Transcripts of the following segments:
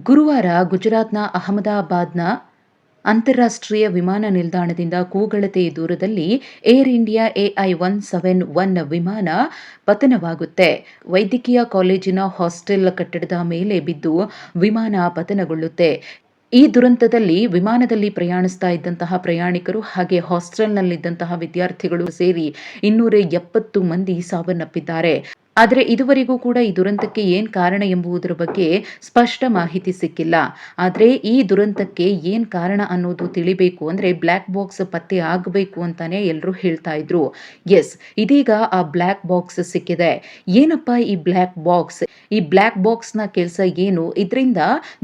ಗುರುವಾರ ಗುಜರಾತ್ನ ಅಹಮದಾಬಾದ್ನ ಅಂತಾರಾಷ್ಟ್ರೀಯ ವಿಮಾನ ನಿಲ್ದಾಣದಿಂದ ಕೂಗಳತೆ ದೂರದಲ್ಲಿ Air India AI one seven one ವಿಮಾನ ಪತನವಾಗುತ್ತೆ. ವೈದ್ಯಕೀಯ ಕಾಲೇಜಿನ ಹಾಸ್ಟೆಲ್ ಕಟ್ಟಡದ ಮೇಲೆ ಬಿದ್ದು ವಿಮಾನ ಪತನಗೊಳ್ಳುತ್ತೆ. ಈ ದುರಂತದಲ್ಲಿ ವಿಮಾನದಲ್ಲಿ ಪ್ರಯಾಣಿಸ್ತಾ ಇದ್ದಂತಹ ಪ್ರಯಾಣಿಕರು ಹಾಗೆ ಹಾಸ್ಟೆಲ್ನಲ್ಲಿದ್ದಂತಹ ವಿದ್ಯಾರ್ಥಿಗಳು ಸೇರಿ ಇನ್ನೂರ ಎಪ್ಪತ್ತು ಮಂದಿ ಸಾವನ್ನಪ್ಪಿದ್ದಾರೆ. ಆದರೆ ಇದುವರೆಗೂ ಕೂಡ ಈ ದುರಂತಕ್ಕೆ ಏನು ಕಾರಣ ಎಂಬುದರ ಬಗ್ಗೆ ಸ್ಪಷ್ಟ ಮಾಹಿತಿ ಸಿಕ್ಕಿಲ್ಲ. ಆದರೆ ಈ ದುರಂತಕ್ಕೆ ಏನು ಕಾರಣ ಅನ್ನೋದು ತಿಳಿಬೇಕು ಅಂದ್ರೆ ಬ್ಲ್ಯಾಕ್ ಬಾಕ್ಸ್ ಪತ್ತೆ ಆಗಬೇಕು ಅಂತಾನೆ ಎಲ್ಲರೂ ಹೇಳ್ತಾ ಇದ್ರು. ಎಸ್ ಇದೀಗ ಆ ಬ್ಲ್ಯಾಕ್ ಬಾಕ್ಸ್ ಸಿಕ್ಕಿದೆ. ಏನಪ್ಪ ಈ ಬ್ಲ್ಯಾಕ್ ಬಾಕ್ಸ್? ಈ ಬ್ಲ್ಯಾಕ್ನ ಕೆಲಸ ಏನು? ಇದರಿಂದ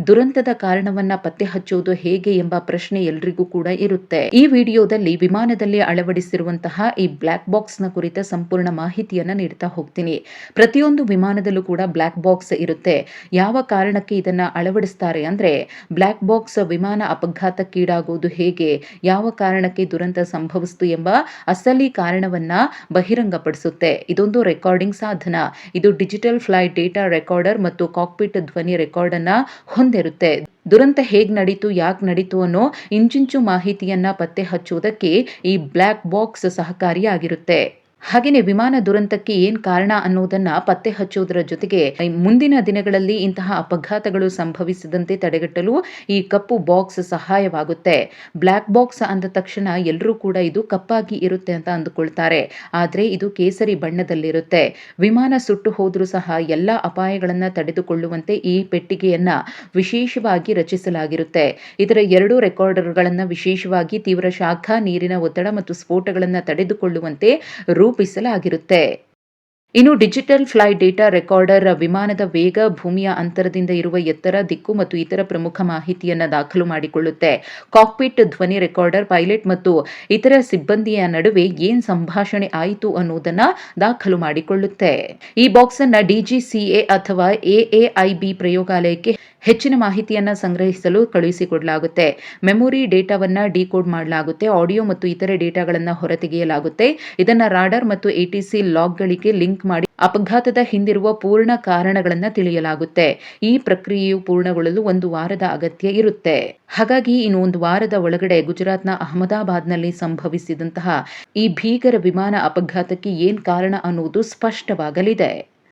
ದುರಂತದ ಕಾರಣವನ್ನ ಪತ್ತೆ ಹಚ್ಚೋದು ಹೇಗೆ ಎಂಬ ಪ್ರಶ್ನೆ ಎಲ್ರಿಗೂ ಕೂಡ ಇರುತ್ತೆ. ಈ ವಿಡಿಯೋದಲ್ಲಿ ವಿಮಾನದಲ್ಲಿ ಅಳವಡಿಸಿರುವಂತಹ ಈ ಬ್ಲ್ಯಾಕ್ನ ಕುರಿತ ಸಂಪೂರ್ಣ ಮಾಹಿತಿಯನ್ನ ನೀಡ್ತಾ ಹೋಗ್ತೀನಿ. ಪ್ರತಿಯೊಂದು ವಿಮಾನದಲ್ಲೂ ಕೂಡ ಬ್ಲ್ಯಾಕ್ ಬಾಕ್ಸ್ ಇರುತ್ತೆ. ಯಾವ ಕಾರಣಕ್ಕೆ ಇದನ್ನ ಅಳವಡಿಸ್ತಾರೆ ಅಂದ್ರೆ ಬ್ಲ್ಯಾಕ್ ಬಾಕ್ಸ್ ವಿಮಾನ ಅಪಘಾತಕ್ಕೀಡಾಗುವುದು ಹೇಗೆ, ಯಾವ ಕಾರಣಕ್ಕೆ ದುರಂತ ಸಂಭವಿಸಿತು ಎಂಬ ಅಸಲಿ ಕಾರಣವನ್ನ ಬಹಿರಂಗಪಡಿಸುತ್ತೆ. ಇದೊಂದು ರೆಕಾರ್ಡಿಂಗ್ ಸಾಧನ. ಇದು ಡಿಜಿಟಲ್ ಫ್ಲೈಟ್ ಡೇಟಾ ರೆಕಾರ್ಡರ್ ಮತ್ತು ಕಾಕ್ಪಿಟ್ ಧ್ವನಿ ರೆಕಾರ್ಡ್ ಅನ್ನ ಹೊಂದಿರುತ್ತೆ. ದುರಂತ ಹೇಗ್ ನಡೀತು, ಯಾಕೆ ನಡೀತು ಅನ್ನೋ ಇಂಚಿಂಚು ಮಾಹಿತಿಯನ್ನ ಪತ್ತೆ ಹಚ್ಚುವುದಕ್ಕೆ ಈ ಬ್ಲ್ಯಾಕ್ ಬಾಕ್ಸ್ ಸಹಕಾರಿಯಾಗಿರುತ್ತೆ. ಹಾಗೆಯೇ ವಿಮಾನ ದುರಂತಕ್ಕೆ ಏನ್ ಕಾರಣ ಅನ್ನೋದನ್ನ ಪತ್ತೆ ಹಚ್ಚುವುದರ ಜೊತೆಗೆ ಮುಂದಿನ ದಿನಗಳಲ್ಲಿ ಇಂತಹ ಅಪಘಾತಗಳು ಸಂಭವಿಸದಂತೆ ತಡೆಗಟ್ಟಲು ಈ ಕಪ್ಪು ಬಾಕ್ಸ್ ಸಹಾಯವಾಗುತ್ತೆ. ಬ್ಲ್ಯಾಕ್ ಬಾಕ್ಸ್ ಅಂದ ತಕ್ಷಣ ಎಲ್ಲರೂ ಕೂಡ ಇದು ಕಪ್ಪಾಗಿ ಇರುತ್ತೆ ಅಂತ ಅಂದುಕೊಳ್ತಾರೆ. ಆದರೆ ಇದು ಕೇಸರಿ ಬಣ್ಣದಲ್ಲಿರುತ್ತೆ. ವಿಮಾನ ಸುಟ್ಟು ಹೋದರೂ ಸಹ ಎಲ್ಲ ಅಪಾಯಗಳನ್ನ ತಡೆದುಕೊಳ್ಳುವಂತೆ ಈ ಪೆಟ್ಟಿಗೆಯನ್ನ ವಿಶೇಷವಾಗಿ ರಚಿಸಲಾಗಿರುತ್ತೆ. ಇದರ ಎರಡು ರೆಕಾರ್ಡರ್ಗಳನ್ನ ವಿಶೇಷವಾಗಿ ತೀವ್ರ ಶಾಖ, ನೀರಿನ ಒತ್ತಡ ಮತ್ತು ಸ್ಫೋಟಗಳನ್ನ ತಡೆದುಕೊಳ್ಳುವಂತೆ ರೂಪಿಸಲಾಗಿರುತ್ತೆ. ಇನ್ನು ಡಿಜಿಟಲ್ ಫ್ಲೈ ಡೇಟಾ ರೆಕಾರ್ಡರ್ ವಿಮಾನದ ವೇಗ, ಭೂಮಿಯ ಅಂತರದಿಂದ ಇರುವ ಎತ್ತರ, ದಿಕ್ಕು ಮತ್ತು ಇತರ ಪ್ರಮುಖ ಮಾಹಿತಿಯನ್ನು ದಾಖಲು ಮಾಡಿಕೊಳ್ಳುತ್ತೆ. ಕಾಕ್ಪಿಟ್ ಧ್ವನಿ ರೆಕಾರ್ಡರ್, ಪೈಲಟ್ ಮತ್ತು ಇತರ ಸಿಬ್ಬಂದಿಯ ನಡುವೆ ಏನ್ ಸಂಭಾಷಣೆ ಆಯಿತು ಅನ್ನೋದನ್ನ ದಾಖಲು ಮಾಡಿಕೊಳ್ಳುತ್ತೆ. ಈ ಬಾಕ್ಸ್ ಅನ್ನ ಡಿಜಿಸಿಎ ಅಥವಾ ಎಎಐಬಿ ಪ್ರಯೋಗಾಲಯಕ್ಕೆ ಹೆಚ್ಚಿನ ಮಾಹಿತಿಯನ್ನು ಸಂಗ್ರಹಿಸಲು ಕಳುಹಿಸಿಕೊಡಲಾಗುತ್ತೆ. ಮೆಮೊರಿ ಡೇಟಾವನ್ನ ಡಿಕೋಡ್ ಮಾಡಲಾಗುತ್ತೆ. ಆಡಿಯೋ ಮತ್ತು ಇತರೆ ಡೇಟಾಗಳನ್ನು ಹೊರತೆಗೆಯಲಾಗುತ್ತೆ. ಇದನ್ನು ರಾಡರ್ ಮತ್ತು ಎಟಿಸಿ ಲಾಗ್ಗಳಿಗೆ ಲಿಂಕ್ ಮಾಡಿ ಅಪಘಾತದ ಹಿಂದಿರುವ ಪೂರ್ಣ ಕಾರಣಗಳನ್ನು ತಿಳಿಯಲಾಗುತ್ತೆ. ಈ ಪ್ರಕ್ರಿಯೆಯು ಪೂರ್ಣಗೊಳ್ಳಲು ಒಂದು ವಾರದ ಅಗತ್ಯ ಇರುತ್ತೆ. ಹಾಗಾಗಿ ಇನ್ನು ಒಂದು ವಾರದ ಒಳಗಡೆ ಗುಜರಾತ್ನ ಅಹಮದಾಬಾದ್ನಲ್ಲಿ ಸಂಭವಿಸಿದಂತಹ ಈ ಭೀಕರ ವಿಮಾನ ಅಪಘಾತಕ್ಕೆ ಏನ್ ಕಾರಣ ಅನ್ನುವುದು ಸ್ಪಷ್ಟವಾಗಲಿದೆ.